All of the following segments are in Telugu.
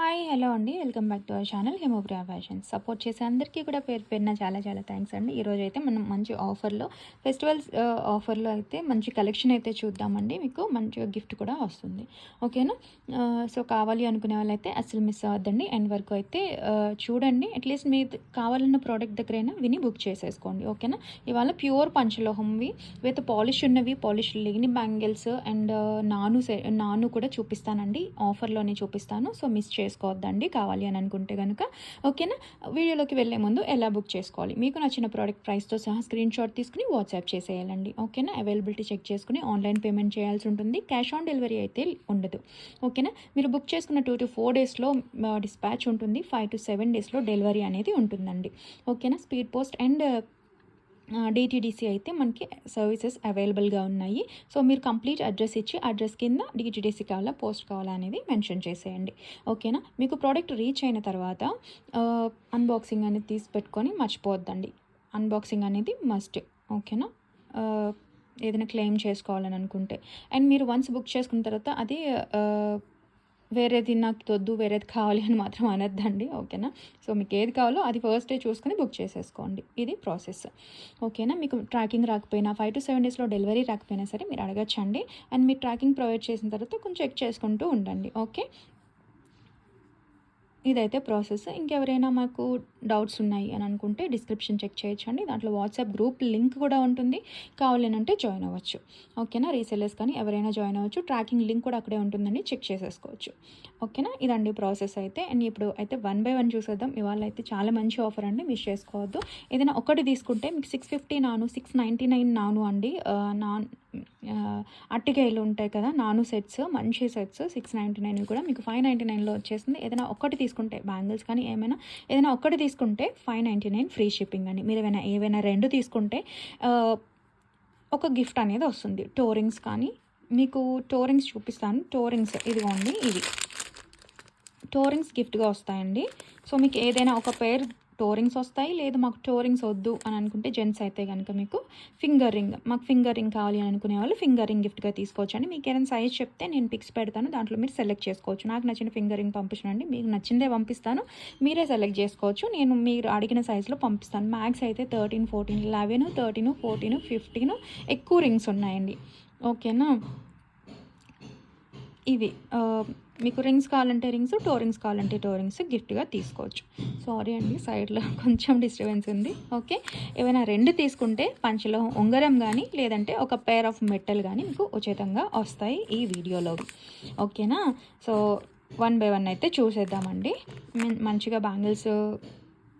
హాయ్ హలో అండి. Welcome back to our channel Hemopriya fashion support చేసే అందరికీ కూడా పేరు పేరున చాలా చాలా థ్యాంక్స్ అండి. ఈరోజు అయితే మనం మంచి ఆఫర్లో ఫెస్టివల్స్ ఆఫర్లో అయితే మంచి కలెక్షన్ అయితే చూద్దామండి. మీకు మంచిగా గిఫ్ట్ కూడా వస్తుంది. ఓకేనా? సో కావాలి అనుకునే వాళ్ళైతే అసలు మిస్ అవ్వద్దండి. ఎండ్ వరకు అయితే చూడండి. అట్లీస్ట్ మీ కావాలన్న ప్రోడక్ట్ దగ్గరైనా విని బుక్ చేసేసుకోండి. ఓకేనా? ఇవాళ ప్యూర్ పంచలోహంవి విత్ పాలిష్ ఉన్నవి పాలిష్ లేని బ్యాంగిల్స్ అండ్ నాను సె నాను కూడా చూపిస్తానండి. ఆఫర్లోనే చూపిస్తాను. సో మిస్ చేసి చేసుకోవద్దండి కావాలి అని అనుకుంటే కనుక ఓకేనా? వీడియోలోకి వెళ్ళే ముందు ఎలా బుక్ చేసుకోవాలి? మీకు నచ్చిన ప్రోడక్ట్ ప్రైస్తో సహా స్క్రీన్ షాట్ తీసుకుని వాట్సాప్ చేసేయాలండి. ఓకేనా? అవైలబిలిటీ చెక్ చేసుకుని ఆన్లైన్ పేమెంట్ చేయాల్సి ఉంటుంది. క్యాష్ ఆన్ డెలివరీ అయితే ఉండదు. ఓకేనా? మీరు బుక్ చేసుకున్న టూ టు ఫోర్ డేస్లో డిస్పాచ్ ఉంటుంది. ఫైవ్ టు సెవెన్ డేస్లో డెలివరీ అనేది ఉంటుందండి. ఓకేనా? స్పీడ్ పోస్ట్ అండ్ డిటీడీసీ అయితే మనకి సర్వీసెస్ అవైలబుల్గా ఉన్నాయి. సో మీరు కంప్లీట్ అడ్రస్ ఇచ్చి అడ్రస్ కింద డిటీడీసీ కావాలా పోస్ట్ కావాలా అనేది మెన్షన్ చేసేయండి. ఓకేనా మీకు ప్రోడక్ట్ రీచ్ అయిన తర్వాత అన్బాక్సింగ్ అనేది తీసి పెట్టుకొని మర్చిపోద్దండి అన్బాక్సింగ్ అనేది మస్ట్ ఓకేనా ఏదైనా క్లెయిమ్ చేసుకోవాలని అనుకుంటే. అండ్ మీరు వన్స్ బుక్ చేసుకున్న తర్వాత అది వేరేది నాకు తొద్దు వేరేది కావాలి అని మాత్రం అనద్దండి. ఓకేనా? సో మీకు ఏది కావాలో అది ఫస్ట్ డే చూసుకొని బుక్ చేసేసుకోండి. ఇది ప్రాసెస్ ఓకేనా? మీకు ట్రాకింగ్ రాకపోయినా ఫైవ్ టు సెవెన్ డేస్లో డెలివరీ రాకపోయినా సరే మీరు అడగచ్చండి. అండ్ మీరు ట్రాకింగ్ ప్రొవైడ్ చేసిన తర్వాత కొంచెం చెక్ చేసుకుంటూ ఉండండి. ఓకే? ఇదైతే ప్రాసెస్. ఇంకెవరైనా మాకు డౌట్స్ ఉన్నాయి అని అనుకుంటే డిస్క్రిప్షన్ చెక్ చేయొచ్చండి. దాంట్లో వాట్సాప్ గ్రూప్ లింక్ కూడా ఉంటుంది. కావాలనంటే జాయిన్ అవ్వచ్చు. ఓకేనా? రీసెల్లర్స్ కానీ ఎవరైనా జాయిన్ అవ్వచ్చు. ట్రాకింగ్ లింక్ కూడా అక్కడే ఉంటుందండి. చెక్ చేసేసుకోవచ్చు. ఓకేనా? ఇదండి ప్రాసెస్ అయితే. అండ్ ఇప్పుడు అయితే వన్ బై వన్ చూసేద్దాం. ఇవాళ అయితే చాలా మంచి ఆఫర్ అండి. మిస్ చేసుకోవద్దు. ఏదైనా ఒకటి తీసుకుంటే మీకు సిక్స్ ఫిఫ్టీ నాను సిక్స్ నైంటీ నైన్ నాను అండి. నాన్ అట్టికాయలు ఉంటాయి కదా నాను సెట్స్ మంచి సెట్స్ సిక్స్ నైంటీ నైన్ కూడా మీకు ఫైవ్ నైంటీ నైన్లో వచ్చేసింది ఏదైనా ఒక్కటి తీసుకుంటే బ్యాంగిల్స్ కానీ ఏమైనా ఏదైనా ఒక్కటి తీసుకుంటే five ninety nine free shipping అని. మీరు ఏమైనా ఏవైనా రెండు తీసుకుంటే ఒక గిఫ్ట్ అనేది వస్తుంది. టోరింగ్స్ కానీ మీకు టోరింగ్స్ చూపిస్తాను. టోరింగ్స్ ఇదిగోండి ఇవి. టోరింగ్స్ గిఫ్ట్గా వస్తాయండి. సో మీకు ఏదైనా ఒక పేర్ టోరింగ్స్ వస్తాయి. లేదు మాకు టోరింగ్స్ వద్దు అని అనుకుంటే జెంట్స్ అయితే కనుక మీకు ఫింగర్ రింగ్ మాకు ఫింగర్ రింగ్ కావాలి అని అనుకునే వాళ్ళు ఫింగర్ రింగ్ గిఫ్ట్గా తీసుకోవచ్చు అండి మీకు ఏదైనా సైజ్ చెప్తే నేను పిక్స్ పెడతాను. దాంట్లో మీరు సెలెక్ట్ చేసుకోవచ్చు. నాకు నచ్చిన ఫింగర్ రింగ్ పంపించండి. మీకు నచ్చిందే పంపిస్తాను. మీరే సెలెక్ట్ చేసుకోవచ్చు. నేను మీరు అడిగిన సైజులో పంపిస్తాను. మ్యాక్స్ అయితే thirteen fourteen eleven thirteen fourteen fifteen ఎక్కువ రింగ్స్ ఉన్నాయండి. ఓకేనా? ఇవి మీకు రింగ్స్ కావాలంటే రింగ్స్ టో రింగ్స్ కావాలంటే టో రింగ్స్ గిఫ్ట్గా తీసుకోవచ్చు. సారీ అండి సైడ్లో కొంచెం డిస్టర్బెన్స్ ఉంది. ఓకే ఏమైనా రెండు తీసుకుంటే పంచలో ఉంగరం కానీ లేదంటే ఒక పేర్ ఆఫ్ మెటల్ కానీ మీకు ఉచితంగా వస్తాయి ఈ వీడియోలో ఓకేనా సో వన్ బై వన్ అయితే చూసేద్దామండి. మంచిగా బ్యాంగిల్స్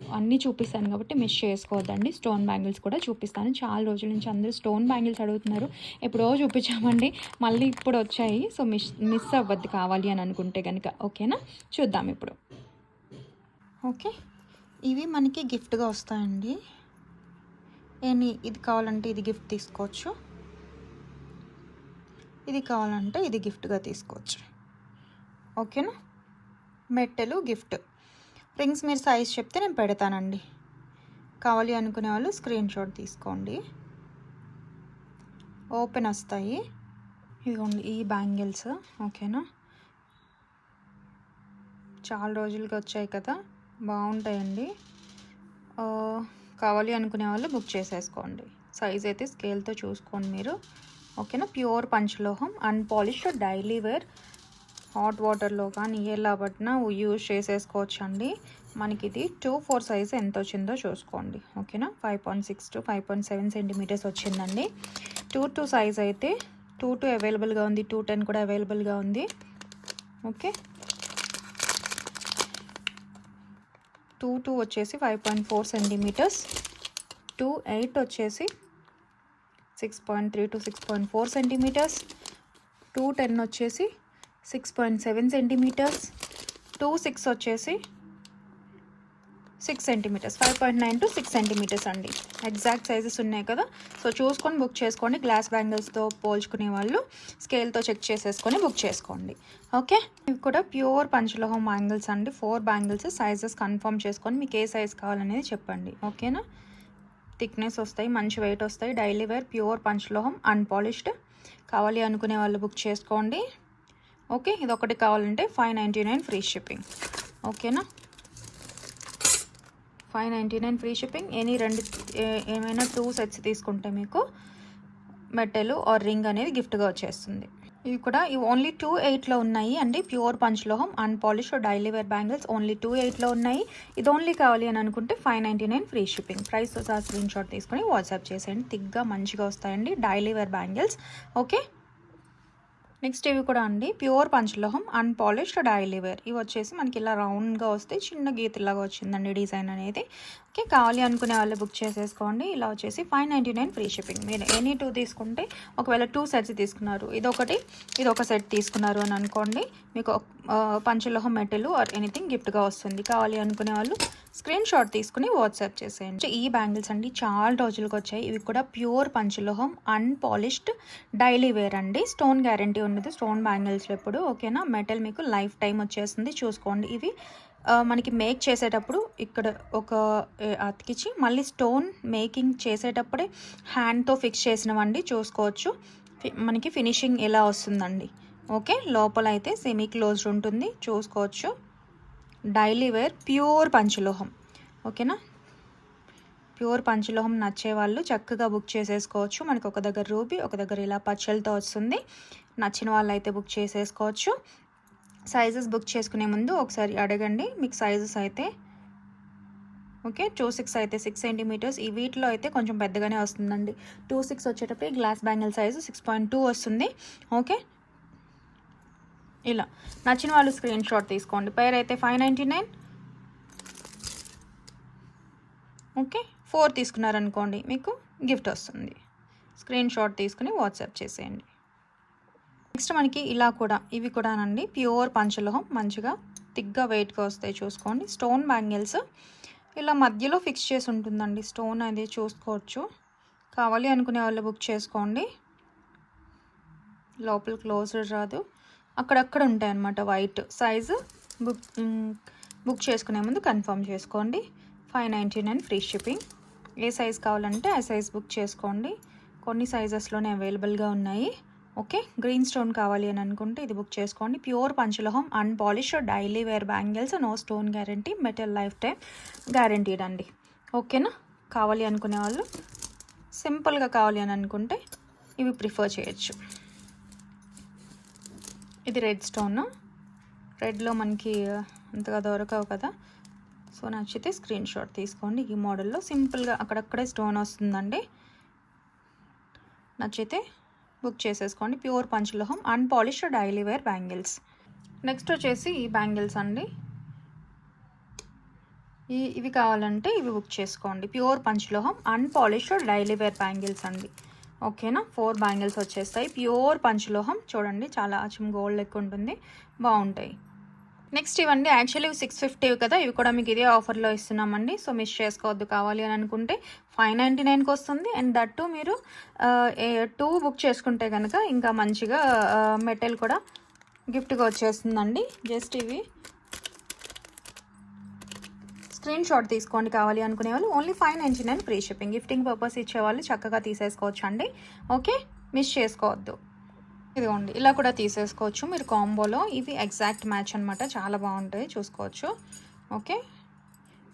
అన్నీ చూపిస్తాను కాబట్టి మిస్ చేసుకోవద్దండి. స్టోన్ బ్యాంగిల్స్ కూడా చూపిస్తాను. చాలా రోజుల నుంచి అందరూ స్టోన్ బ్యాంగిల్స్ అడుగుతున్నారు. ఎప్పుడో చూపించామండి. మళ్ళీ ఇప్పుడు వచ్చాయి. సో మిస్ మిస్ అవ్వద్దు కావాలి అని అనుకుంటే కనుక ఓకేనా? చూద్దాం ఇప్పుడు. ఓకే. ఇవి మనకి గిఫ్ట్గా వస్తాయండి. ఏని ఇది కావాలంటే ఇది గిఫ్ట్ తీసుకోవచ్చు. ఇది కావాలంటే ఇది గిఫ్ట్గా తీసుకోవచ్చు. ఓకేనా? మెట్టెలు గిఫ్ట్. రింగ్స్ మీరు సైజ్ చెప్తే నేను పెడతానండి. కావాలి అనుకునే వాళ్ళు స్క్రీన్ షాట్ తీసుకోండి. ఓపెన్ వస్తాయి. ఇదిగోండి ఈ బ్యాంగిల్స్ ఓకేనా? చాలా రోజులకి వచ్చాయి కదా బాగుంటాయండి. కావాలి అనుకునే వాళ్ళు బుక్ చేసేసుకోండి. సైజ్ అయితే స్కేల్తో చూసుకోండి మీరు. ఓకేనా? ప్యూర్ పంచలోహం అన్పాలిష్డ్ డైలీ వేర్ హాట్ వాటర్లో కానీ ఎలా పట్టినా యూజ్ చేసేసుకోవచ్చు అండి మనకి ఇది టూ ఫోర్ సైజ్ ఎంత వచ్చిందో చూసుకోండి. ఓకేనా? Five point six to five point seven centimetres వచ్చిందండి. టూ టూ సైజ్ అయితే టూ టూ అవైలబుల్గా ఉంది. టూ టెన్ కూడా అవైలబుల్గా ఉంది. ఓకే? టూ టూ వచ్చేసి five point four centimetres. Two eight వచ్చేసి six point three to six point four centimetres. Two ten వచ్చేసి six point seven centimetres two six వచ్చేసి six centimetres five point nine to six centimetres అండి. ఎగ్జాక్ట్ సైజెస్ ఉన్నాయి కదా. సో చూసుకొని బుక్ చేసుకోండి. గ్లాస్ బ్యాంగిల్స్తో పోల్చుకునే వాళ్ళు స్కేల్తో చెక్ చేసేసుకొని బుక్ చేసుకోండి. ఓకే ఇవి కూడా ప్యూర్ పంచలోహం బ్యాంగిల్స్ అండి. ఫోర్ బ్యాంగిల్స్ సైజెస్ కన్ఫర్మ్ చేసుకొని మీకు ఏ సైజ్ కావాలనేది చెప్పండి. ఓకేనా థిక్నెస్ వస్తాయి మంచి వెయిట్ వస్తాయి. డైలీ వేర్ ప్యూర్ పంచలోహం అన్పాలిష్డ్ కావాలి అనుకునే వాళ్ళు బుక్ చేసుకోండి. ఓకే ఇది ఒకటి కావాలంటే five ninety nine free shipping. ఓకేనా? Five ninety nine free shipping. Any రెండు ఏ- ఏమైనా టూ సెట్స్ తీసుకుంటే మీకు మెటల్ ఆర్ రింగ్ అనేది గిఫ్ట్గా వచ్చేస్తుంది. ఇవి కూడా ఇవి ఓన్లీ టూ ఎయిట్లో ఉన్నాయి అండి. Pure పంచలోహం unpolished daily wear bangles only two ఎయిట్లో ఉన్నాయి. ఇది ఓన్లీ కావాలి అని అనుకుంటే five ninety nine free shipping. Price సహా స్క్రీన్ షాట్ తీసుకొని వాట్సాప్ చేసేయండి. తిగ్గా మంచిగా వస్తాయండి daily wear bangles. Okay? Next ఇవి కూడా అండి. ప్యూర్ పంచలోహం అన్పాలిష్డ్ డైలీ వేర్ ఇవి వచ్చేసి మనకి ఇలా రౌండ్గా వస్తే చిన్న గీతలాగా వచ్చిందండి డిజైన్ అనేది. ఓకే కావాలి అనుకునే వాళ్ళు బుక్ చేసేసుకోండి. ఇలా వచ్చేసి five ninety nine free shipping. మీరు ఎనీ టూ తీసుకుంటే ఒకవేళ టూ సెట్స్ తీసుకున్నారు. ఇదొకటి ఇది ఒక సెట్ తీసుకున్నారు అని అనుకోండి. మీకు పంచలోహ పంచలోహం మెటల్ ఆర్ ఎనీథింగ్ గిఫ్ట్గా వస్తుంది. కావాలి అనుకునే వాళ్ళు స్క్రీన్ షాట్ తీసుకుని వాట్సాప్ చేసేయండి. ఈ బ్యాంగిల్స్ అండి చాలా రోజులకు వచ్చాయి. ఇవి కూడా ప్యూర్ పంచలోహం అన్పాలిష్డ్ డైలీ వేర్ అండి. స్టోన్ గ్యారంటీ ఉండదు స్టోన్ బ్యాంగిల్స్ ఎప్పుడు ఓకేనా? మెటల్ మీకు లైఫ్ టైం వచ్చేస్తుంది. చూసుకోండి. ఇవి మనకి మేక్ చేసేటప్పుడు ఇక్కడ ఒక అతికిచ్చి మళ్ళీ స్టోన్ మేకింగ్ చేసేటప్పుడే హ్యాండ్తో ఫిక్స్ చేసినవండి చూసుకోవచ్చు. మనకి ఫినిషింగ్ ఎలా వస్తుందండి. ఓకే లోపల అయితే సెమీ క్లోజ్డ్ ఉంటుంది చూసుకోవచ్చు. డైలీ వేర్ ప్యూర్ పంచలోహం. ఓకేనా ప్యూర్ పంచలోహం నచ్చే వాళ్ళు చక్కగా బుక్ చేసేసుకోవచ్చు. మనకు ఒక దగ్గర రూబీ ఒక దగ్గర ఇలా పచ్చలతో వస్తుంది. నచ్చిన వాళ్ళు అయితే బుక్ చేసేసుకోవచ్చు. సైజెస్ బుక్ చేసుకునే ముందు ఒకసారి అడగండి. మీకు సైజెస్ అయితే ఓకే? టూ సిక్స్ అయితే సిక్స్ సెంటీమీటర్స్ ఈ వీటిలో అయితే కొంచెం పెద్దగానే వస్తుందండి. టూ సిక్స్ వచ్చేటప్పుడు glass bangle size six point two వస్తుంది. ఓకే? ఇలా. నచ్చిన వాళ్ళు స్క్రీన్ షాట్ తీసుకోండి. పేర్ అయితే five ninety nine okay? Four తీసుకున్నారనుకోండి మీకు గిఫ్ట్ వస్తుంది. స్క్రీన్ షాట్ తీసుకుని వాట్సాప్ చేసేయండి. నెక్స్ట్ మనకి ఇలా కూడా ఇవి కూడానండి. ప్యూర్ పంచలోహం మంచిగా తిగ్గా వెయిట్గా వస్తాయి చూసుకోండి. Stone bangles. ఇలా మధ్యలో ఫిక్స్ చేసి ఉంటుందండి. స్టోన్ అది చూసుకోవచ్చు. కావాలి అనుకునే వాళ్ళు బుక్ చేసుకోండి. లోపల క్లోజ్డ్ రాదు. అక్కడక్కడ ఉంటాయి అన్నమాట వైట్. సైజు బుక్ బుక్ చేసుకునే ముందు కన్ఫర్మ్ చేసుకోండి. Five ninety nine free shipping. ఏ సైజ్ కావాలంటే ఆ సైజ్ బుక్ చేసుకోండి. కొన్ని సైజెస్లోనే అవైలబుల్గా ఉన్నాయి. ఓకే? గ్రీన్ స్టోన్ కావాలి అని అనుకుంటే ఇది బుక్ చేసుకోండి. Pure పంచలోహం unpolished daily wear bangles no stone guarantee metal lifetime guaranteed అండి. ఓకేనా? కావాలి అనుకునే వాళ్ళు సింపుల్గా కావాలి అని అనుకుంటే ఇవి ప్రిఫర్ చేయొచ్చు. ఇది రెడ్ స్టోన్. రెడ్లో మనకి అంతగా దొరకవు కదా. సో నచ్చితే స్క్రీన్ షాట్ తీసుకోండి. ఈ మోడల్లో సింపుల్గా అక్కడక్కడే స్టోన్ వస్తుందండి. నచ్చితే బుక్ చేసేసుకోండి. Pure పంచలోహం unpolished daily wear bangles. Next వచ్చేసి ఈ బ్యాంగిల్స్ అండి. ఈ ఇవి కావాలంటే ఇవి బుక్ చేసుకోండి. ప్యూర్ పంచలోహం అన్పాలిష్డ్ డైలీ వేర్ బ్యాంగిల్స్ అండి. ఓకేనా? ఫోర్ బ్యాంగిల్స్ వచ్చేస్తాయి. ప్యూర్ పంచలోహం చూడండి చాలా అచ్చం గోల్డ్ లెక్క ఉంటుంది. బాగుంటాయి. నెక్స్ట్ ఇవండి యాక్చువల్లీ సిక్స్ ఫిఫ్టీ కదా ఇవి కూడా మీకు ఇదే ఆఫర్లో ఇస్తున్నామండి. సో మిస్ చేసుకోవద్దు కావాలి అని అనుకుంటే ఫైవ్ నైంటీ నైన్కి వస్తుంది. అండ్ దట్ టూ మీరు టూ బుక్ చేసుకుంటే కనుక ఇంకా మంచిగా మెటల్ కూడా గిఫ్ట్గా వచ్చేస్తుందండి. జస్ట్ ఇవి. స్క్రీన్ షాట్ తీసుకోండి కావాలి అనుకునే వాళ్ళు. Only five ninety nine free shipping gifting purpose ఇచ్చేవాళ్ళు చక్కగా తీసేసుకోవచ్చు అండి ఓకే మిస్ చేసుకోవద్దు. ఇదిగోండి ఇలా కూడా తీసేసుకోవచ్చు. మీరు కాంబోలో ఇవి ఎగ్జాక్ట్ మ్యాచ్ అనమాట చాలా బాగుంటాయి చూసుకోవచ్చు. ఓకే?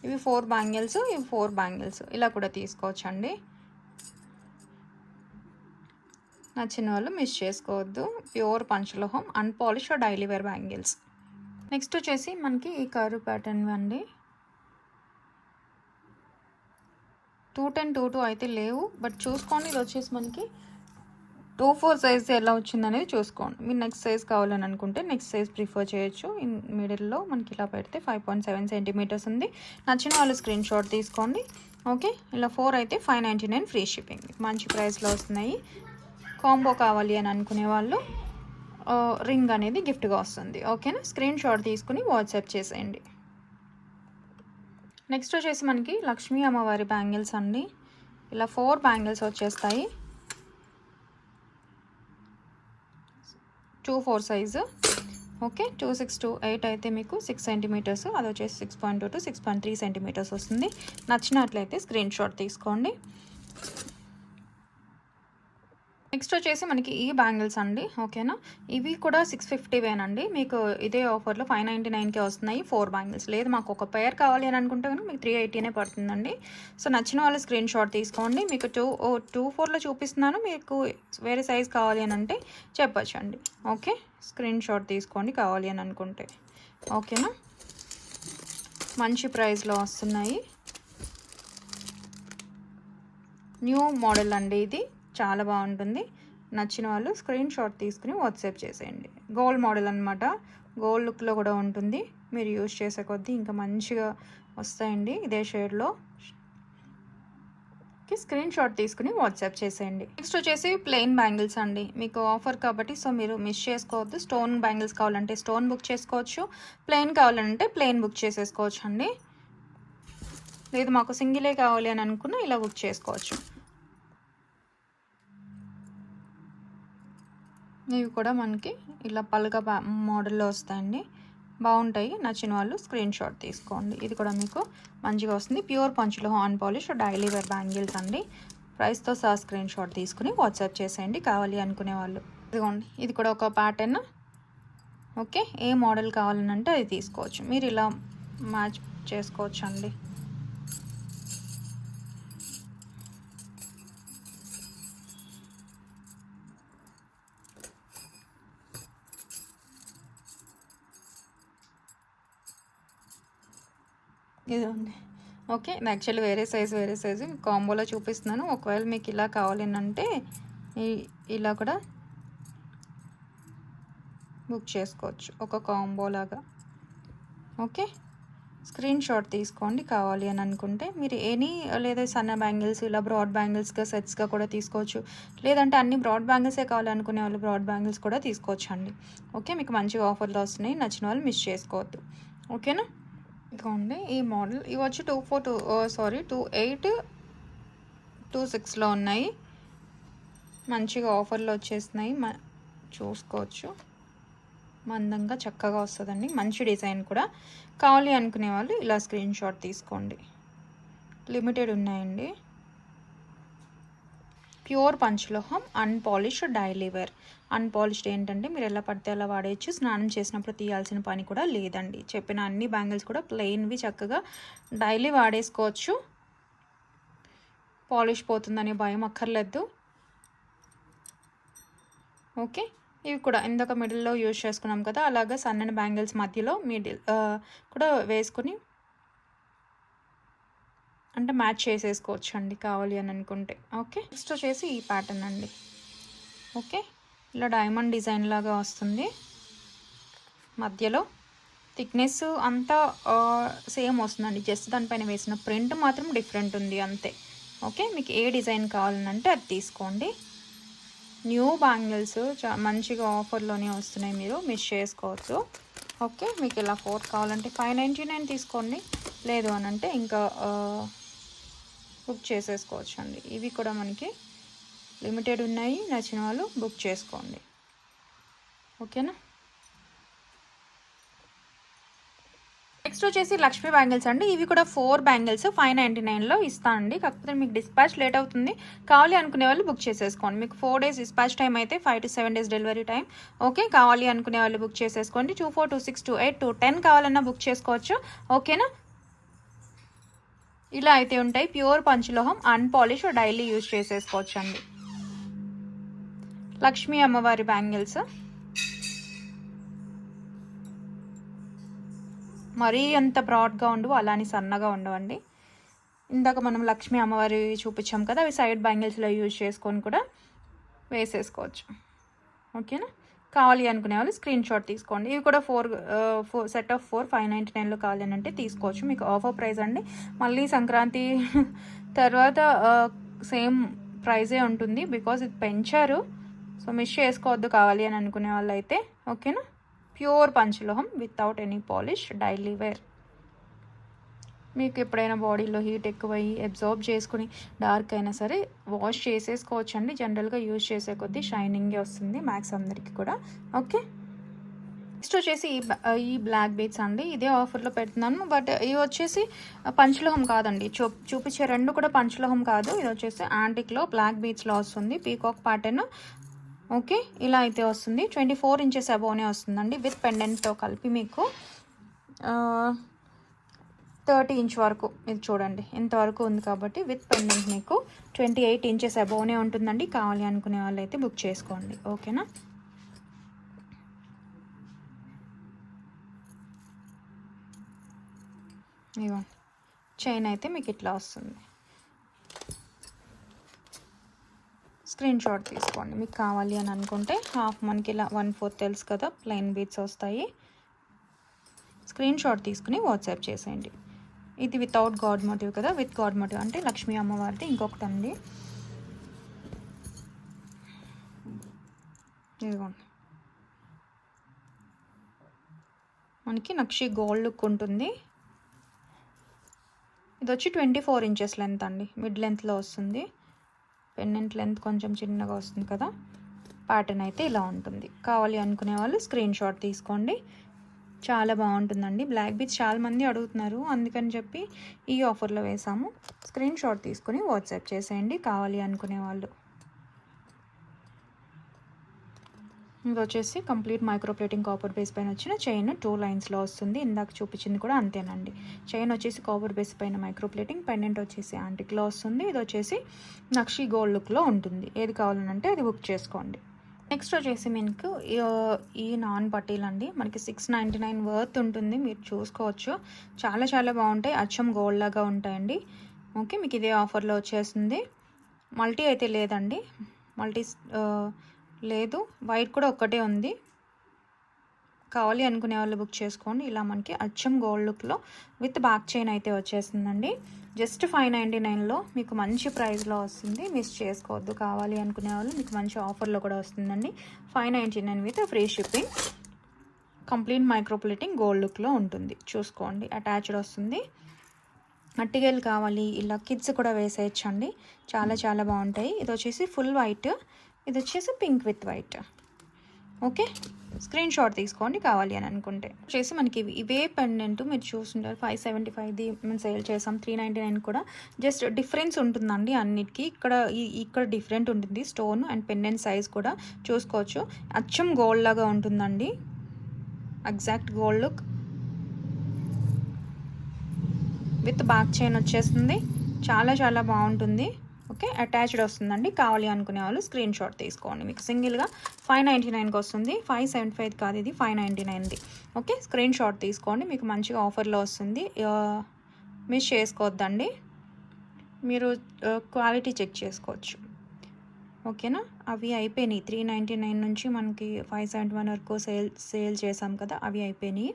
ఇవి ఫోర్ బ్యాంగిల్స్ ఇవి ఫోర్ బ్యాంగిల్స్. ఇలా కూడా తీసుకోవచ్చండి. నచ్చిన వాళ్ళు మిస్ చేసుకోవద్దు. Pure పంచలోహం unpolish daily wear bangles. Next వచ్చేసి మనకి ఈ కరు ప్యాటర్న్ అండి. టూ టెన్ టూ టూ అయితే లేవు. బట్ చూసుకోండి ఇది వచ్చేసి మనకి టూ ఫోర్ సైజ్ ఎలా వచ్చిందనేది చూసుకోండి. మీరు నెక్స్ట్ సైజ్ కావాలని అనుకుంటే నెక్స్ట్ సైజ్ ప్రిఫర్ చేయొచ్చు. ఇన్ మిడిల్లో మనకి ఇలా పెడితే ఫైవ్ పాయింట్ సెవెన్ సెంటీమీటర్స్ ఉంది. నచ్చిన వాళ్ళు స్క్రీన్ షాట్ తీసుకోండి. ఓకే? ఇలా ఫోర్ అయితే five ninety nine free shipping. మంచి ప్రైస్లో వస్తున్నాయి. కాంబో కావాలి అని అనుకునే వాళ్ళు రింగ్ అనేది గిఫ్ట్గా వస్తుంది. ఓకేనా? స్క్రీన్ షాట్ తీసుకుని వాట్సాప్ చేసేయండి. నెక్స్ట్ వచ్చేసి మనకి లక్ష్మీ అమ్మవారి బ్యాంగిల్స్ అండి. ఇలా ఫోర్ బ్యాంగిల్స్ వచ్చేస్తాయి. Two four size. Okay two six two eight అయితే మీకు సిక్స్ సెంటీమీటర్స్ అది వచ్చేసి six point two to six point three centimetres వస్తుంది. నచ్చినట్లయితే స్క్రీన్ షాట్ తీసుకోండి. నెక్స్ట్ వచ్చేసి మనకి ఈ బ్యాంగిల్స్ అండి ఓకేనా? ఇవి కూడా సిక్స్ ఫిఫ్టీవేనండి మీకు ఇదే ఆఫర్లో ఫైవ్ నైంటీ నైన్కే వస్తున్నాయి ఫోర్ బ్యాంగిల్స్. లేదు మాకు ఒక పేర్ కావాలి అని అనుకుంటే కనుక మీకు త్రీ ఎయిటీనే పడుతుందండి. సో నచ్చిన వాళ్ళు స్క్రీన్ షాట్ తీసుకోండి. మీకు టూ టూ ఫోర్లో చూపిస్తున్నాను. మీకు వేరే సైజ్ కావాలి అని అంటే చెప్పచ్చండి. ఓకే? స్క్రీన్ షాట్ తీసుకోండి కావాలి అని అనుకుంటే. ఓకేనా? మంచి ప్రైస్లో వస్తున్నాయి. న్యూ మోడల్ అండి ఇది. చాలా బాగుంటుంది. నచ్చిన వాళ్ళు స్క్రీన్ షాట్ తీసుకుని వాట్సాప్ చేసేయండి. గోల్డ్ మోడల్ అనమాట గోల్డ్ లుక్లో కూడా ఉంటుంది. మీరు యూజ్ చేసే కొద్దీ ఇంకా మంచిగా వస్తాయండి ఇదే షేడ్లో. స్క్రీన్ షాట్ తీసుకుని వాట్సాప్ చేసేయండి. నెక్స్ట్ వచ్చేసి ప్లెయిన్ బ్యాంగిల్స్ అండి. మీకు ఆఫర్ కాబట్టి సో మీరు మిస్ చేసుకోవద్దు. స్టోన్ బ్యాంగిల్స్ కావాలంటే స్టోన్ బుక్ చేసుకోవచ్చు. ప్లెయిన్ కావాలంటే ప్లెయిన్ బుక్ చేసేసుకోవచ్చు అండి లేదు మాకు సింగిలే కావాలి అని అనుకున్న ఇలా బుక్ చేసుకోవచ్చు. ఇవి కూడా మనకి ఇలా పలక మోడల్లో వస్తాయండి. బాగుంటాయి. నచ్చిన వాళ్ళు స్క్రీన్ షాట్ తీసుకోండి. ఇది కూడా మీకు మంచిగా వస్తుంది. ప్యూర్ పంచులు హాన్ పాలిష్ డైలీ వేర్ బ్యాంగిల్స్ అండి. ప్రైస్తో సహా స్క్రీన్ షాట్ తీసుకుని వాట్సాప్ చేసేయండి. కావాలి అనుకునే వాళ్ళు. ఇదిగోండి. ఇది కూడా ఒక ప్యాటర్న్ ఓకే. ఏ మోడల్ కావాలనంటే అది తీసుకోవచ్చు. మీరు ఇలా మ్యాచ్ చేసుకోవచ్చు అండి ఇది ఉంది. ఓకే యాక్చువల్లీ వేరే సైజు వేరే సైజు కాంబోలో చూపిస్తున్నాను. ఒకవేళ మీకు ఇలా కావాలంటే ఇలా కూడా బుక్ చేసుకోవచ్చు. ఒక కాంబో లాగా. ఓకే స్క్రీన్ షాట్ తీసుకోండి కావాలి అని అనుకుంటే. మీరు ఎనీ లేదా సన్న బ్యాంగిల్స్ ఇలా బ్రాడ్ బ్యాంగిల్స్గా సెట్స్గా కూడా తీసుకోవచ్చు. లేదంటే అన్ని బ్రాడ్ బ్యాంగిల్సే కావాలనుకునే వాళ్ళు బ్రాడ్ బ్యాంగిల్స్ కూడా తీసుకోవచ్చు అండి ఓకే మీకు మంచిగా ఆఫర్లు వస్తున్నాయి. నచ్చిన వాళ్ళు మిస్ చేసుకోవద్దు. ఓకేనా? ఇదిగోండి ఈ మోడల్. ఇవి వచ్చి two four two sorry two eight two సిక్స్లో ఉన్నాయి. మంచిగా ఆఫర్లు వచ్చేసినాయి. మ చూసుకోవచ్చు. మందంగా చక్కగా వస్తుందండి. మంచి డిజైన్ కూడా. కావాలి అనుకునే వాళ్ళు ఇలా స్క్రీన్ షాట్ తీసుకోండి. లిమిటెడ్ ఉన్నాయండి. ప్యూర్ పంచలోహం అన్పాలిష్డ్ డైలీ వేర్. అన్పాలిష్డ్ ఏంటంటే మీరు ఎలా పడితే అలా వాడేయచ్చు. స్నానం చేసినప్పుడు తీయాల్సిన పని కూడా లేదండి. చెప్పిన అన్ని బ్యాంగిల్స్ కూడా ప్లెయిన్వి చక్కగా డైలీ వాడేసుకోవచ్చు. పాలిష్ పోతుందనే భయం అక్కర్లేదు. ఓకే? ఇవి కూడా ఇందాక మిడిల్లో యూజ్ చేసుకున్నాం కదా అలాగా సన్నని బ్యాంగిల్స్ మధ్యలో మిడిల్ కూడా వేసుకుని అంటే మ్యాచ్ చేసేసుకోవచ్చు అండి కావాలి అని అనుకుంటే. ఓకే? నెక్స్ట్ వచ్చేసి ఈ ప్యాటర్న్ అండి. ఓకే? ఇలా డైమండ్ డిజైన్ లాగా వస్తుంది. మధ్యలో థిక్నెస్ అంతా సేమ్ వస్తుందండి. జస్ట్ దానిపైన వేసిన ప్రింట్ మాత్రం డిఫరెంట్ ఉంది అంతే. ఓకే మీకు ఏ డిజైన్ కావాలనంటే అది తీసుకోండి. న్యూ బ్యాంగిల్స్ మంచిగా ఆఫర్లోనే వస్తున్నాయి మీరు. మిస్ చేసుకోవచ్చు ఓకే మీకు ఇలా ఫోర్ కావాలంటే ఫైవ్ నైంటీ నైన్ తీసుకోండి. లేదు అని అంటే ఇంకా బుక్ చేసేసుకోవచ్చు అండి ఇవి కూడా మనకి లిమిటెడ్ ఉన్నాయి నచ్చిన వాళ్ళు బుక్ చేసుకోండి. ఓకేనా? నెక్స్ట్ వచ్చేసి లక్ష్మీ బ్యాంగిల్స్ అండి. ఇవి కూడా ఫోర్ బ్యాంగిల్స్ ఫైవ్ నైంటీ నైన్లో ఇస్తానండి కాకపోతే మీకు డిస్పాచ్ లేట్ అవుతుంది. కావాలి అనుకునే వాళ్ళు బుక్ చేసేసుకోండి. మీకు ఫోర్ డేస్ డిస్పాచ్ టైం అయితే five to seven days delivery time. Okay కావాలి అనుకునే వాళ్ళు బుక్ చేసేసుకోండి. Two four two six two eight two ten కావాలన్నా బుక్ చేసుకోవచ్చు. ఓకేనా? ఇలా అయితే ఉంటాయి. ప్యూర్ పంచలోహం అన్పాలిష్ డైలీ యూజ్ చేసేసుకోవచ్చు అండి లక్ష్మీ అమ్మవారి బ్యాంగిల్స్. మరీ అంత బ్రాడ్గా ఉండవు అలానే సన్నగా ఉండవండి. ఇందాక మనం లక్ష్మీ అమ్మవారి చూపించాం కదా అవి సైడ్ బ్యాంగిల్స్లో యూజ్ చేసుకొని కూడా వేసేసుకోవచ్చు. ఓకేనా? కావాలి అనుకునే వాళ్ళు స్క్రీన్ షాట్ తీసుకోండి. ఇవి కూడా four four set of four five ninety నైన్లో కావాలి అని అంటే తీసుకోవచ్చు. మీకు ఆఫర్ ప్రైస్ అండి. మళ్ళీ సంక్రాంతి తర్వాత సేమ్ ప్రైజే ఉంటుంది. బికాజ్ ఇది పెంచారు. సో మిస్ చేసుకోవద్దు కావాలి అని అనుకునే వాళ్ళు అయితే ఓకేనా? Pure పంచలోహం without any polish daily wear మీకు ఎప్పుడైనా బాడీలో హీట్ ఎక్కువయ్యి అబ్జార్బ్ చేసుకుని డార్క్ అయినా సరే వాష్ చేసేసుకోవచ్చు అండి జనరల్గా యూజ్ చేసే కొద్దీ షైనింగే వస్తుంది మ్యాక్స్ అందరికీ కూడా ఓకే? నెక్స్ట్ వచ్చేసి ఈ ఈ బ్లాక్ బీట్స్ అండి. ఇదే ఆఫర్లో పెడుతున్నాను. బట్ ఇవి వచ్చేసి పంచలోహం కాదండి. చూ చూపించే రెండు కూడా పంచలోహం కాదు. ఇది వచ్చేసి యాంటిక్లో బ్లాక్ బీట్స్లో వస్తుంది. పీకాక్ ప్యాటర్న్ ఓకే ఇలా అయితే వస్తుంది. ట్వంటీ ఫోర్ ఇంచెస్ అబోనే వస్తుందండి విత్ పెండెంట్తో కలిపి మీకు థర్టీ ఇంచ్ వరకు. ఇది చూడండి ఇంతవరకు ఉంది కాబట్టి విత్ పెండెంట్ మీకు ట్వంటీ ఎయిట్ ఇంచెస్ అబోనే ఉంటుందండి. కావాలి అనుకునే వాళ్ళు అయితే బుక్ చేసుకోండి. ఓకేనా? ఇవ్వండి చైన్ అయితే మీకు ఇట్లా వస్తుంది. స్క్రీన్ షాట్ తీసుకోండి. మీకు కావాలి అని అనుకుంటే హాఫ్ మనకి ఇలా వన్ ఫోర్త్ తెలుసు కదా ప్లెయిన్ బీట్స్ వస్తాయి. స్క్రీన్ షాట్ తీసుకుని వాట్సాప్ చేసేయండి. ఇది వితౌట్ గాడ్ మోటివ్ కదా విత్ గాడ్ మోటివ్ అంటే లక్ష్మీ అమ్మవారిది ఇంకొకటి అండి. ఇదిగోండి. మనకి నక్షి గోల్డ్ లుక్ ఉంటుంది. ఇది వచ్చి ట్వంటీ ఫోర్ ఇంచెస్ లెంత్ అండి మిడ్ లెంత్లో వస్తుంది. పెండెంట్ లెంత్ కొంచెం చిన్నగా వస్తుంది కదా. ప్యాటర్న్ అయితే ఇలా ఉంటుంది. కావాలి అనుకునే వాళ్ళు స్క్రీన్ షాట్ తీసుకోండి. చాలా బాగుంటుందండి. బ్లాక్ బీచ్ చాలా మంది అడుగుతున్నారు. అందుకని చెప్పి ఈ ఆఫర్లో వేసాము. స్క్రీన్ షాట్ తీసుకుని వాట్సాప్ చేసేయండి. కావాలి అనుకునే వాళ్ళు. ఇది వచ్చేసి కంప్లీట్ మైక్రోప్లేటింగ్ కాపర్ బేస్ పైన వచ్చిన చైన్ టూ లైన్స్లో వస్తుంది. ఇందాక చూపించింది కూడా అంతేనండి. చైన్ వచ్చేసి కాపర్ బేస్ పైన మైక్రోప్లేటింగ్ పెండెంట్ వచ్చేసి యాంటిక్లో వస్తుంది. ఇది వచ్చేసి నక్షి గోల్డ్ లుక్లో ఉంటుంది. ఏది కావాలనంటే అది బుక్ చేసుకోండి. నెక్స్ట్ వచ్చేసి మీకు ఈ- నాన్ పట్టీలు అండి. మనకి సిక్స్ నైంటీ నైన్ వర్త్ ఉంటుంది. మీరు చూసుకోవచ్చు. చాలా చాలా బాగుంటాయి. అచ్చం గోల్డ్ లాగా ఉంటాయండి. ఓకే మీకు ఇదే ఆఫర్లో వచ్చేస్తుంది. మల్టీ అయితే లేదండి. మల్టీ లేదు. వైట్ కూడా ఒక్కటే ఉంది. కావాలి అనుకునే వాళ్ళు బుక్ చేసుకోండి. ఇలా మనకి అచ్చం గోల్డ్ లుక్లో విత్ బ్యాక్ చైన్ అయితే వచ్చేసిందండి. జస్ట్ ఫైవ్ నైంటీ నైన్లో మీకు మంచి ప్రైస్లో వస్తుంది. మిస్ చేసుకోవద్దు. కావాలి అనుకునే వాళ్ళు మీకు మంచి ఆఫర్లో కూడా వస్తుందండి. Five ninety nine with free shipping. Complete microplating gold లుక్లో ఉంటుంది. చూసుకోండి. అటాచ్డ్ వస్తుంది. అట్టిగేలు కావాలి. ఇలా కిడ్స్ కూడా వేసేయచ్చండి. చాలా చాలా బాగుంటాయి. ఇది వచ్చేసి ఫుల్ వైట్. ఇది వచ్చేసి pink with white okay screenshot తీసుకోండి కావాలి అని అనుకుంటే. వచ్చేసి మనకి ఇవే పెండెంట్ మీరు చూస్తుంటారు. ఫైవ్ సెవెంటీ ఫైవ్ది మేము సేల్ చేసాం. త్రీ నైంటీ నైన్ కూడా. జస్ట్ డిఫరెన్స్ ఉంటుందండి అన్నిటికీ. ఇక్కడ ఈ- ఇక్కడ డిఫరెంట్ ఉంటుంది. స్టోన్ అండ్ పెండెంట్ సైజ్ కూడా చూసుకోవచ్చు. అచ్చం గోల్డ్ లాగా ఉంటుందండి. Exact gold look with back chain వచ్చేస్తుంది. చాలా చాలా బాగుంటుంది. ఓకే అటాచ్డ్ వస్తుందండి. కావాలి అనుకునే వాళ్ళు స్క్రీన్ షాట్ తీసుకోండి. మీకు సింగిల్గా ఫైవ్ నైంటీ నైన్కి వస్తుంది. ఫైవ్ సెవెంటీ ఫైవ్ కాదు ఇది ఫైవ్ నైంటీ నైన్ది. ఓకే స్క్రీన్ షాట్ తీసుకోండి. మీకు మంచిగా ఆఫర్లో వస్తుంది. మిస్ చేసుకోవద్దండి. మీరు క్వాలిటీ చెక్ చేసుకోవచ్చు. ఓకేనా? అవి అయిపోయినాయి. త్రీ నైంటీ నైన్ నుంచి మనకి ఫైవ్ సెవెంటీ వన్ వరకు సేల్ సేల్ చేసాం కదా అవి అయిపోయినాయి.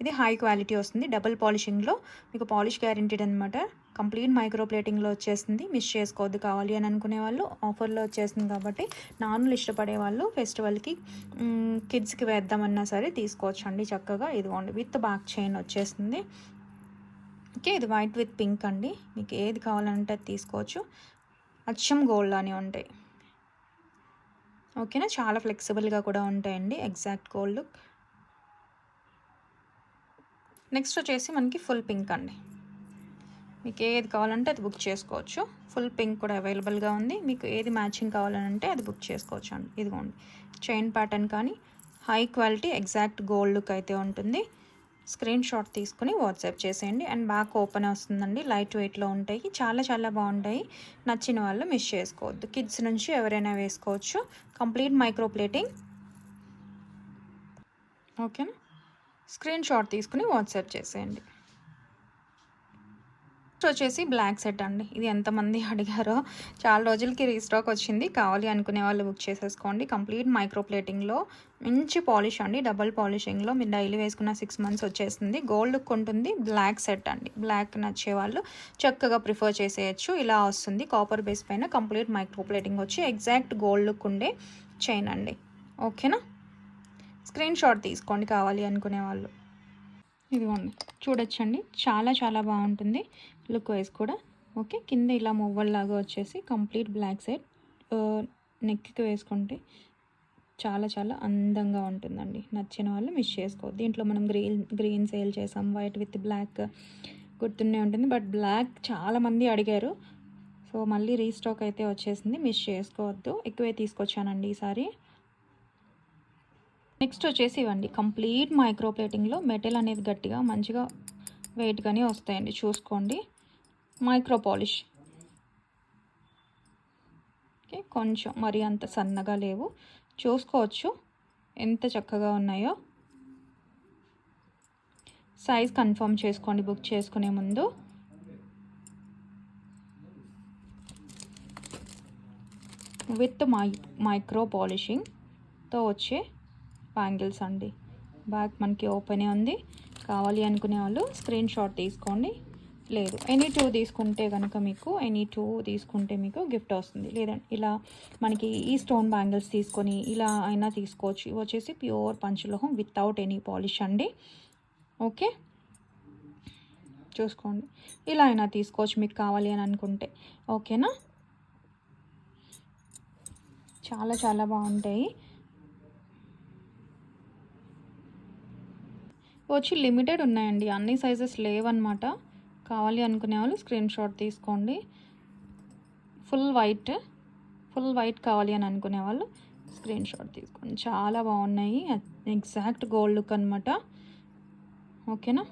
ఇది హై క్వాలిటీ వస్తుంది. డబుల్ పాలిషింగ్లో మీకు పాలిష్ గ్యారెంటీడ్ అనమాట కంప్లీట్ మైక్రో ప్లేటింగ్లో వచ్చేసింది. మిస్ చేసుకోవద్దు కావాలి అని అనుకునే వాళ్ళు ఆఫర్లో వచ్చేసింది కాబట్టి నాన్లు ఇష్టపడే వాళ్ళు ఫెస్టివల్కి కిడ్స్కి వేద్దామన్నా సరే తీసుకోవచ్చు అండి చక్కగా. ఇదిగోండి విత్ బ్యాక్ చైన్ వచ్చేస్తుంది ఓకే ఇది వైట్ విత్ పింక్ అండి. మీకు ఏది కావాలంటే అది తీసుకోవచ్చు. అచ్చం గోల్డ్ అని ఉంటాయి. ఓకేనా? చాలా ఫ్లెక్సిబుల్గా కూడా ఉంటాయండి. Exact gold look. నెక్స్ట్ వచ్చేసి మనకి ఫుల్ పింక్ అండి. మీకు ఏది కావాలంటే అది బుక్ చేసుకోవచ్చు. ఫుల్ పింక్ కూడా అవైలబుల్గా ఉంది. మీకు ఏది మ్యాచింగ్ కావాలంటే అది బుక్ చేసుకోవచ్చు అండి. ఇదిగోండి. చైన్ ప్యాటర్న్ కానీ high quality exact gold look అయితే ఉంటుంది. స్క్రీన్ షాట్ తీసుకుని వాట్సాప్ చేసేయండి. అండ్ బ్యాక్ ఓపెన్ వస్తుందండి. లైట్ వెయిట్లో ఉంటాయి. చాలా చాలా బాగుంటాయి. నచ్చిన వాళ్ళు మిస్ చేసుకోవద్దు. కిడ్స్ నుంచి ఎవరైనా వేసుకోవచ్చు. Complete micro plating. ఓకేనా? స్క్రీన్ షాట్ తీసుకుని వాట్సాప్ చేసేయండి. నెక్స్ట్ వచ్చేసి బ్లాక్ సెట్ అండి. ఇది ఎంతమంది అడిగారో చాలా రోజులకి రీస్టాక్ వచ్చింది. కావాలి అనుకునే వాళ్ళు బుక్ చేసేసుకోండి. కంప్లీట్ మైక్రో ప్లేటింగ్లో మంచి పాలిష్ అండి. డబల్ పాలిషింగ్లో మీరు డైలీ వేసుకున్న సిక్స్ మంత్స్ వచ్చేస్తుంది గోల్డ్ లుక్ ఉంటుంది. బ్లాక్ సెట్ అండి. బ్లాక్ నచ్చే వాళ్ళు చక్కగా ప్రిఫర్ చేసేయచ్చు. ఇలా వస్తుంది. కాపర్ బేస్ పైన కంప్లీట్ మైక్రో ప్లేటింగ్ వచ్చి ఎగ్జాక్ట్ గోల్డ్ లుక్ ఉండే చైన్ అండి. ఓకేనా? స్క్రీన్ షాట్ తీసుకోండి కావాలి అనుకునే వాళ్ళు. ఇదిగోండి. చూడొచ్చండి. చాలా చాలా బాగుంటుంది. లుక్ వైజ్ కూడా. ఓకే కింద ఇలా మువ్వల్లాగా వచ్చేసి కంప్లీట్ బ్లాక్ సైడ్ నెక్కి వేసుకుంటే చాలా చాలా అందంగా ఉంటుందండి. నచ్చిన వాళ్ళు మిస్ చేసుకోవద్దు. దీంట్లో మనం గ్రీన్ గ్రీన్ సేల్ చేసాం వైట్ విత్ బ్లాక్ గుర్తునే ఉంటుంది. బట్ బ్లాక్ చాలామంది అడిగారు. సో మళ్ళీ రీస్టాక్ అయితే వచ్చేసింది. మిస్ చేసుకోవద్దు. ఎక్కువే తీసుకొచ్చానండి ఈసారి. నెక్స్ట్ వచ్చేసి ఇవ్వండి. కంప్లీట్ మైక్రో ప్లేటింగ్లో మెటల్ అనేది గట్టిగా మంచిగా వెయిట్గానే వస్తాయండి. చూసుకోండి. మైక్రో పాలిష్ ఓకే కొంచెం మరి అంత సన్నగా లేవు. చూసుకోవచ్చు ఎంత చక్కగా ఉన్నాయో. సైజ్ కన్ఫర్మ్ చేసుకోండి బుక్ చేసుకునే ముందు. విత్ మై మైక్రో పాలిషింగ్తో వచ్చే బ్యాంగిల్స్ అండి. బ్యాగ్ మనకి ఓపెనే ఉంది. కావాలి అనుకునే వాళ్ళు స్క్రీన్ షాట్ తీసుకోండి. లేదు. ఎనీ టూ తీసుకుంటే కనుక మీకు ఎనీ టూ తీసుకుంటే మీకు గిఫ్ట్ వస్తుంది. లేదంటే ఇలా మనకి ఈ స్టోన్ బ్యాంగిల్స్ తీసుకొని ఇలా అయినా తీసుకోవచ్చు. ఇవి వచ్చేసి ప్యూర్ పంచలోహం వితౌట్ ఎనీ పాలిష్ అండి. ఓకే చూసుకోండి. ఇలా అయినా తీసుకోవచ్చు మీకు కావాలి అని అనుకుంటే. ఓకేనా చాలా చాలా బాగుంటాయి. వచ్చి లిమిటెడ్ ఉన్నాయండి. అన్ని సైజెస్ లేవన్నమాట. కావాలి అనుకునే వాళ్ళు స్క్రీన్ షాట్ తీసుకోండి. ఫుల్ వైట్ ఫుల్ వైట్ కావాలి అని అనుకునే వాళ్ళు స్క్రీన్ షాట్ తీసుకోండి. చాలా బాగున్నాయి. ఎగ్జాక్ట్ గోల్డ్ లుక్ అనమాట ఓకేనా?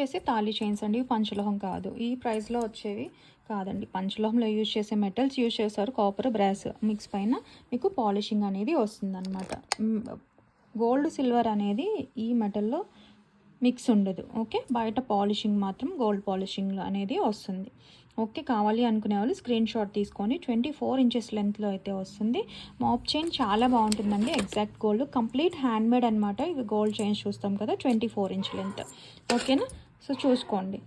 వచ్చేసి తాళీ చైన్స్ అండి పంచలోహం కాదు. ఈ ప్రైస్లో వచ్చేవి కాదండి. పంచలోహంలో యూజ్ చేసే మెటల్స్ యూజ్ చేస్తారు. కాపర్ బ్రాస్ మిక్స్ పైన మీకు పాలిషింగ్ అనేది వస్తుందన్నమాట. గోల్డ్ సిల్వర్ అనేది ఈ మెటల్లో మిక్స్ ఉండదు. ఓకే? బయట పాలిషింగ్ మాత్రం గోల్డ్ పాలిషింగ్ అనేది వస్తుంది. ఓకే? కావాలి అనుకునే వాళ్ళు స్క్రీన్ షాట్ తీసుకొని ట్వంటీ ఫోర్ ఇంచెస్ లెంత్లో అయితే వస్తుంది. మాప్ చైన్ చాలా బాగుంటుందండి. ఎగ్జాక్ట్ గోల్డ్ కంప్లీట్ హ్యాండ్మేడ్ అనమాట ఇది గోల్డ్ చైన్స్ చూస్తాం కదా ట్వంటీ ఫోర్ ఇంచ్ లెంత్ ఓకేనా? సో చూసుకోండి.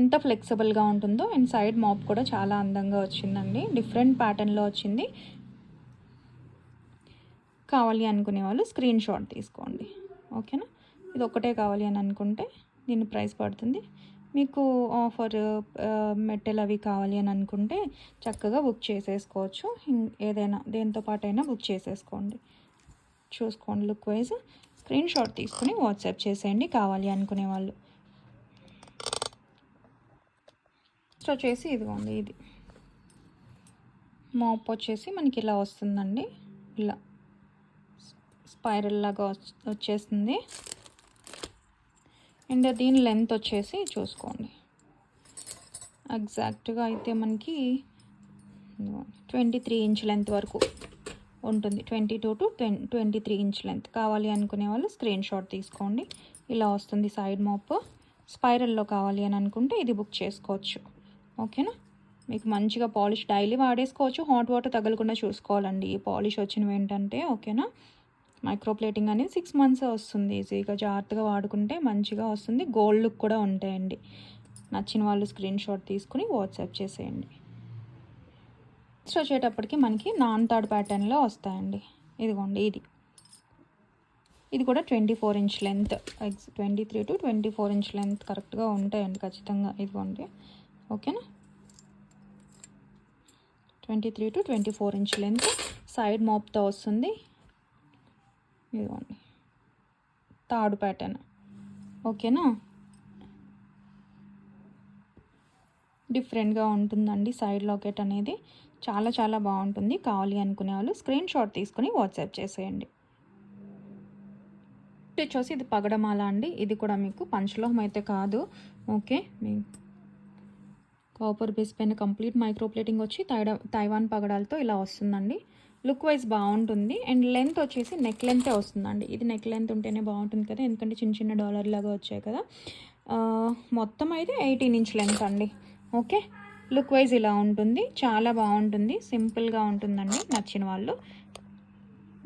ఎంత ఫ్లెక్సిబుల్గా ఉంటుందో అండ్ సైడ్ మాప్ కూడా చాలా అందంగా వచ్చిందండి. డిఫరెంట్ ప్యాటర్న్లో వచ్చింది. కావాలి అనుకునే వాళ్ళు స్క్రీన్ షాట్ తీసుకోండి. ఓకేనా? ఇది ఒకటే కావాలి అని అనుకుంటే దీని ప్రైస్ పడుతుంది. మీకు ఆఫర్ మెట్టెల్ అవి కావాలి అని అనుకుంటే చక్కగా బుక్ చేసేసుకోవచ్చు. ఏదైనా దేంతో పాటైనా బుక్ చేసేసుకోండి. చూసుకోండి లుక్ వైజ్. స్క్రీన్ షాట్ తీసుకుని వాట్సాప్ చేసేయండి కావాలి అనుకునే వాళ్ళు. సో వచ్చేసి ఇదిగోండి ఇది. మాప్ వచ్చేసి మనకి ఇలా వస్తుందండి. ఇలా స్పైరల్ లాగా వచ్చేస్తుంది. అండ్ దీని లెంత్ వచ్చేసి చూసుకోండి. ఎగ్జాక్ట్గా అయితే మనకి ట్వంటీ త్రీ ఇంచ్ లెంత్ వరకు. ఉంటుంది. Twenty two to twenty three inch length కావాలి అనుకునే వాళ్ళు స్క్రీన్ షాట్ తీసుకోండి. ఇలా వస్తుంది సైడ్ మోప్. స్పైరల్లో కావాలి అని అనుకుంటే ఇది బుక్ చేసుకోవచ్చు. ఓకేనా? మీకు మంచిగా పాలిష్ డైలీ వాడేసుకోవచ్చు. హాట్ వాటర్ తగలకుండా చూసుకోవాలండి. ఈ పాలిష్ వచ్చినవి ఏంటంటే ఓకేనా? మైక్రోప్లేటింగ్ అనేది సిక్స్ మంత్స్ వస్తుంది. ఈజీగా జాగ్రత్తగా వాడుకుంటే మంచిగా వస్తుంది. గోల్డ్ లుక్ కూడా ఉంటాయండి. నచ్చిన వాళ్ళు స్క్రీన్ షాట్ తీసుకుని వాట్సాప్ చేసేయండి. నెక్స్ట్ వచ్చేటప్పటికి మనకి నాన్ థర్డ్ ప్యాటర్న్లో వస్తాయండి. ఇదిగోండి ఇది. ఇది కూడా twenty four inch length eggs twenty three to twenty four inch length కరెక్ట్గా ఉంటాయండి ఖచ్చితంగా. ఇదిగోండి ఓకేనా? Twenty three to twenty four inch length side మోప్తో వస్తుంది. ఇదిగోండి తాడు ప్యాటర్న్ ఓకేనా? డిఫరెంట్గా ఉంటుందండి సైడ్ లాకెట్ అనేది. చాలా చాలా బాగుంటుంది. కావాలి అనుకునే వాళ్ళు స్క్రీన్ షాట్ తీసుకుని వాట్సాప్ చేసేయండి. వచ్చేసి ఇది పగడమాల అండి. ఇది కూడా మీకు పంచలోహం అయితే కాదు. ఓకే మీ కాపర్ బేస్ పైన కంప్లీట్ మైక్రో ప్లేటింగ్ వచ్చి తైడా తైవాన్ పగడాలతో ఇలా వస్తుందండి. లుక్ వైజ్ బాగుంటుంది. అండ్ లెంత్ వచ్చేసి నెక్ లెంతే వస్తుందండి. ఇది నెక్ లెంత్ ఉంటేనే బాగుంటుంది కదా. ఎందుకంటే చిన్న చిన్న డాలర్ లాగా వచ్చాయి కదా. మొత్తం అయితే ఎయిటీన్ ఇంచ్ లెంత్ అండి. ఓకే లుక్ వైజ్ ఇలా ఉంటుంది. చాలా బాగుంటుంది. సింపుల్గా ఉంటుందండి. నచ్చిన వాళ్ళు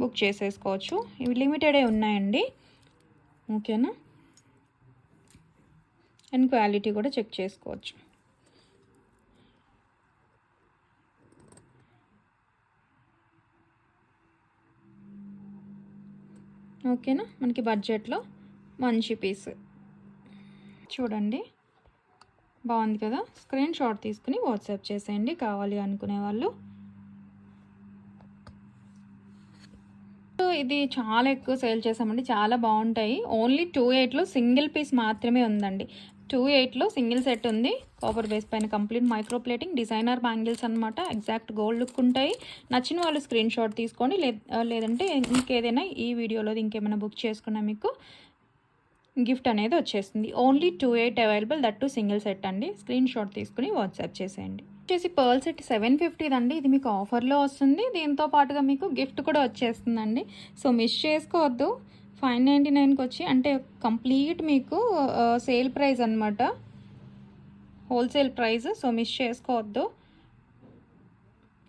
బుక్ చేసేసుకోవచ్చు. ఇవి లిమిటెడే ఉన్నాయండి. ఓకేనా? అండ్ క్వాలిటీ కూడా చెక్ చేసుకోవచ్చు. ఓకేనా? మనకి బడ్జెట్లో మంచి పీస్. చూడండి. బాగుంది కదా? స్క్రీన్ షాట్ తీసుకుని వాట్సాప్ చేసేయండి కావాలి అనుకునే వాళ్ళు. ఇది చాలా ఎక్కువ సేల్ చేసామండి చాలా బాగుంటాయి. ఓన్లీ టూ ఎయిట్లో సింగిల్ పీస్ మాత్రమే ఉందండి. టూ ఎయిట్లో సింగిల్ సెట్ ఉంది. కాపర్ బేస్ పైన complete micro plating designer bangles అనమాట ఎగ్జాక్ట్ గోల్డ్ లుక్ ఉంటాయి. నచ్చిన వాళ్ళు స్క్రీన్ షాట్ తీసుకోండి. లేదంటే ఇంకేదైనా ఈ వీడియోలో ఇంకేమైనా బుక్ చేసుకున్నా మీకు గిఫ్ట్ అనేది వచ్చేస్తుంది only two eight available that to single set అండి. స్క్రీన్ షాట్ తీసుకుని వాట్సాప్ చేసేయండి. వచ్చేసి పర్ల్ సెట్ సెవెన్ ఫిఫ్టీది అండి ఇది మీకు ఆఫర్లో వస్తుంది. దీంతో పాటుగా మీకు గిఫ్ట్ కూడా వచ్చేస్తుందండి. సో మిస్ చేసుకోవద్దు. ఫైవ్ నైంటీ నైన్కి వచ్చి అంటే కంప్లీట్ మీకు సేల్ ప్రైస్ అనమాట హోల్సేల్ ప్రైస్ సో మిస్ చేసుకోవద్దు.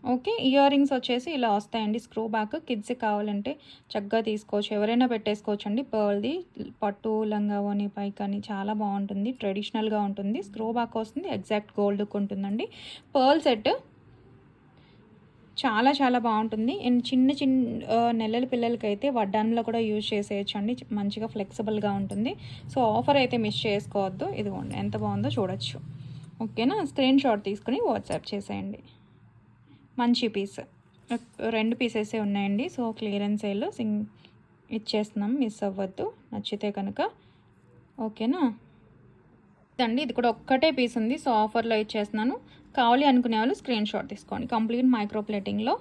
ఓకే ఇయర్ రింగ్స్ వచ్చేసి ఇలా వస్తాయండి. స్క్రూ బ్యాక్ కిడ్స్కి కావాలంటే చక్కగా తీసుకోవచ్చు. ఎవరైనా పెట్టేసుకోవచ్చు అండి పర్ల్ది పట్టు లంగా పై కానీ చాలా బాగుంటుంది. ట్రెడిషనల్గా ఉంటుంది. స్క్రూ బ్యాక్ వస్తుంది. ఎగ్జాక్ట్ గోల్డ్కి ఉంటుందండి. పర్ల్ సెట్ చాలా చాలా బాగుంటుంది. అండ్ చిన్న చిన్న నెలల పిల్లలకి అయితే వడ్డానంలో కూడా యూజ్ చేసేయచ్చు అండి మంచిగా ఫ్లెక్సిబుల్గా ఉంటుంది. సో ఆఫర్ అయితే మిస్ చేసుకోవద్దు. ఇదిగోండి ఎంత బాగుందో చూడొచ్చు. ఓకేనా? స్క్రీన్ షాట్ తీసుకుని వాట్సాప్ చేసేయండి. మంచి పీస్ రెండు పీసెసే ఉన్నాయండి. సో క్లియరెన్స్ సేల్ సింగ్ ఇచ్చేస్తున్నాం. మిస్ అవ్వద్దు. నచ్చితే కనుక. ఓకేనా అండి ఇది కూడా ఒక్కటే పీస్ ఉంది. సో ఆఫర్లో ఇచ్చేస్తున్నాను. కావాలి అనుకునే వాళ్ళు స్క్రీన్ షాట్ తీసుకోండి. కంప్లీట్ మైక్రో ప్లేటింగ్లో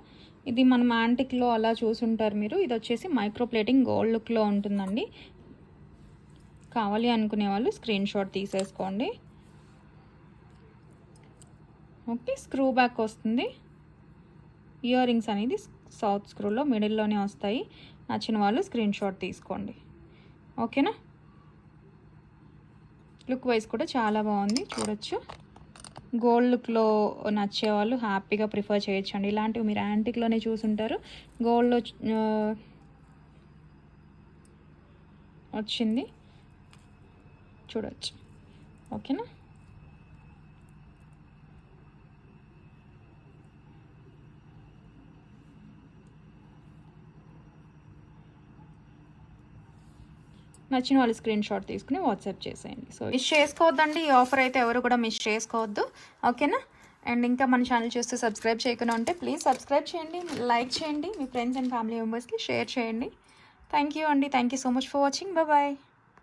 ఇది మనం యాంటిక్లో అలా చూసుంటారు మీరు. ఇది వచ్చేసి మైక్రో ప్లేటింగ్ గోల్డ్ లుక్లో ఉంటుందండి. కావాలి అనుకునే వాళ్ళు స్క్రీన్ షాట్ తీసేసుకోండి. ఓకే స్క్రూ బ్యాక్ వస్తుంది. ఇయర్ రింగ్స్ అనేది సౌత్ స్క్రూలో మిడిల్లోనే వస్తాయి. నచ్చిన వాళ్ళు స్క్రీన్ షాట్ తీసుకోండి. ఓకేనా? లుక్ వైజ్ కూడా చాలా బాగుంది. చూడొచ్చు. గోల్డ్ లుక్లో నచ్చే వాళ్ళు హ్యాపీగా ప్రిఫర్ చేయొచ్చు అండి ఇలాంటివి మీరు యాంటిక్లోనే చూసుంటారు. గోల్డ్లో వచ్చింది. చూడొచ్చు. ఓకేనా? నచ్చిన వాళ్ళు స్క్రీన్ షాట్ తీసుకుని వాట్సాప్ చేసేయండి. సో మిస్ చేసుకోవద్దండి. ఈ ఆఫర్ అయితే ఎవరు కూడా మిస్ చేసుకోవద్దు. ఓకేనా? అండ్ ఇంకా మన ఛానల్ చూస్తే సబ్స్క్రైబ్ చేయకుండా ఉంటే ప్లీజ్ సబ్స్క్రైబ్ చేయండి లైక్ చేయండి. మీ ఫ్రెండ్స్ అండ్ ఫ్యామిలీ మెంబర్స్కి షేర్ చేయండి. థ్యాంక్ యూ అండి. Thank you so much for watching bye